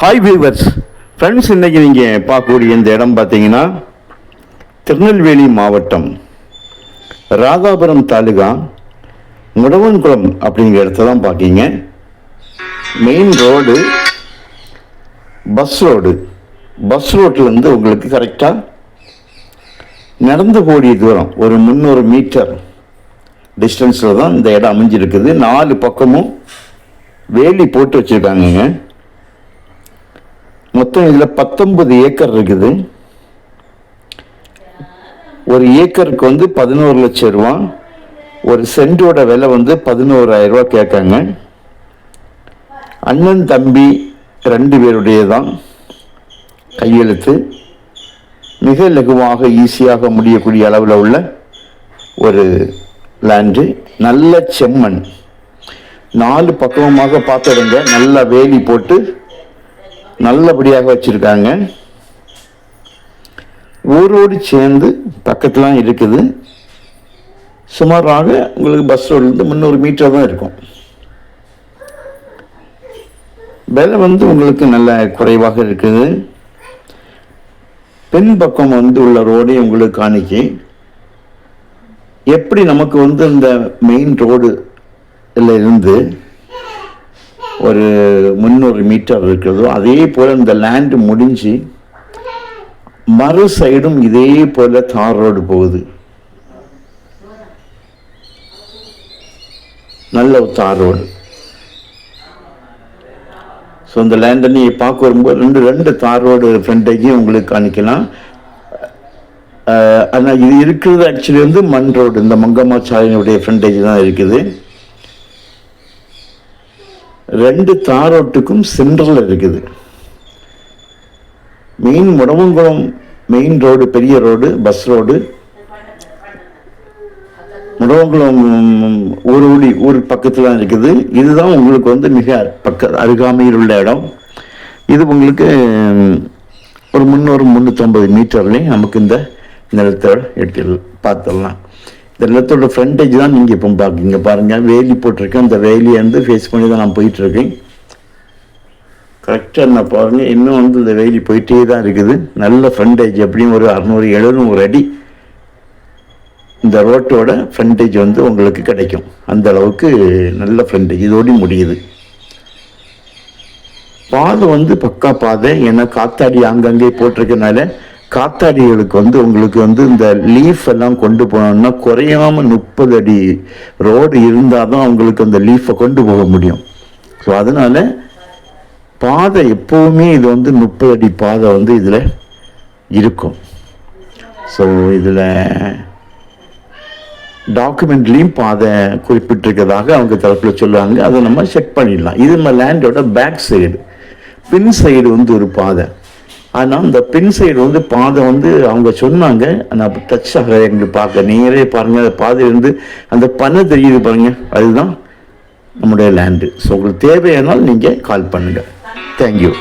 Hi viewers friends இன்னைக்கு நீங்கள் பார்க்கக்கூடிய இந்த இடம் பார்த்தீங்கன்னா திருநெல்வேலி மாவட்டம் ராதாபுரம் தாலுகா முடவன்குளம் அப்படிங்கிற இடத்த தான் பார்க்கீங்க. Main road bus road bus ரோட்லேருந்து உங்களுக்கு கரெக்டாக நடந்து கூடிய தூரம் ஒரு முந்நூறு மீட்டர் டிஸ்டன்ஸில் தான் இந்த இடம் அமைஞ்சிருக்குது. நாலு பக்கமும் வேலி போட்டு வச்சுருக்காங்கங்க. மொத்தம் இதில் பத்தொன்பது ஏக்கர் இருக்குது. ஒரு ஏக்கருக்கு வந்து பதினோரு லட்சம் ரூபா. ஒரு சென்டோட விலை வந்து பதினோராயிரம் ரூபா கேட்காங்க. அண்ணன் தம்பி ரெண்டு பேருடைய தான் கையெழுத்து. மிக லகுவாக ஈஸியாக முடியக்கூடிய அளவில் உள்ள ஒரு லேண்டு நல்ல செம்மண். நாலு பக்கமாக பார்த்துடுங்க நல்லா வேலி போட்டு நல்லபடியாக வச்சுருக்காங்க. ஊரோடு சேர்ந்து பக்கத்துலாம் இருக்குது. சுமாராக உங்களுக்கு பஸ் ரோட்லேருந்து முந்நூறு மீட்டர் தான் இருக்கும். விலை வந்து உங்களுக்கு நல்ல குறைவாக இருக்குது. பின் பக்கம் வந்து உள்ள ரோடே உங்களுக்கு காணிக்கு. எப்படி நமக்கு வந்து இந்த மெயின் ரோடு இருந்து ஒரு முந்நூறு மீட்டர் இருக்கிறதோ அதே போல் இந்த லேண்டு முடிஞ்சு மறு சைடும் இதே போல் தார் ரோடு போகுது. நல்ல ஒரு தார் ரோடு ஸோ இந்த லேண்டை நீ பார்க்க வரும்போது ரெண்டு ரெண்டு தார் ரோடு ஃப்ரண்டேஜையும் உங்களுக்கு காணிக்கலாம். ஆனால் இது இருக்கிறது ஆக்சுவலி வந்து மண் ரோடு இந்த மங்கம்மா சாலையினுடைய ஃப்ரண்டேஜ் தான் இருக்குது. ரெண்டு தார் ரோட்டுக்கும் இருக்குது. மெயின் முடமங்குளம் மெயின் ரோடு பெரிய ரோடு பஸ் ரோடு. முடமங்குளம் ஊருடி ஊர் பக்கத்தில் தான் இருக்குது. இதுதான் உங்களுக்கு வந்து மிக பக்க அருகாமையில் உள்ள இடம். இது உங்களுக்கு ஒரு முந்நூறு முந்நூற்றம்பது மீட்டர்லேயும் நமக்கு இந்த நிலத்தோட எடுத்து பார்த்துடலாம். இந்த நிலத்தோட ஃப்ரண்டேஜ் தான் நீங்கள் இப்போ பார்க்குங்க பாருங்கள் வேலி போட்டிருக்கேன். அந்த வேலியை வந்து ஃபேஸ் பண்ணி தான் நான் போயிட்டுருக்கேன். கரெக்டாக நான் பாருங்கள் இன்னும் வந்து இந்த வேலி போயிட்டே தான் இருக்குது. நல்ல ஃப்ரண்டேஜ் எப்படியும் ஒரு அறநூறு எழுநூறு அடி இந்த ரோட்டோட ஃப்ரண்டேஜ் வந்து உங்களுக்கு கிடைக்கும். அந்த அளவுக்கு நல்ல ஃப்ரண்டேஜ் இதோடி முடியுது. பாதை வந்து பக்கா பாதை. ஏன்னா காத்தாடி அங்கங்கே போட்டிருக்கனால காத்தாடிகளுக்கு வந்து உங்களுக்கு வந்து இந்த லீஃப் எல்லாம் கொண்டு போனோம்னா குறையாம முப்பது அடி ரோடு இருந்தால் தான் அவங்களுக்கு அந்த லீஃபை கொண்டு போக முடியும். ஸோ அதனால பாதை எப்போவுமே இது வந்து முப்பது அடி பாதை வந்து இதில் இருக்கும். ஸோ இதில் டாக்குமெண்ட்லேயும் பாதை குறிப்பிட்டிருக்கிறதாக அவங்க தரப்பில் சொல்லுவாங்க. அதை நம்ம செக் பண்ணிடலாம். இது நம்ம லேண்டோட பேக் சைடு பின் சைடு வந்து ஒரு பாதை. ஆனால் அந்த பின் சைடு வந்து பாதை வந்து அவங்க சொன்னாங்க. நான் டச் ஆக எங்களுக்கு பார்க்க நேரே பாருங்கள் அந்த பாதை அந்த பண்ணை தெரியுது பாருங்க. அதுதான் நம்முடைய லேண்டு ஸோ உங்களுக்கு தேவையானால் நீங்கள் கால் பண்ணுங்கள் தேங்க்யூ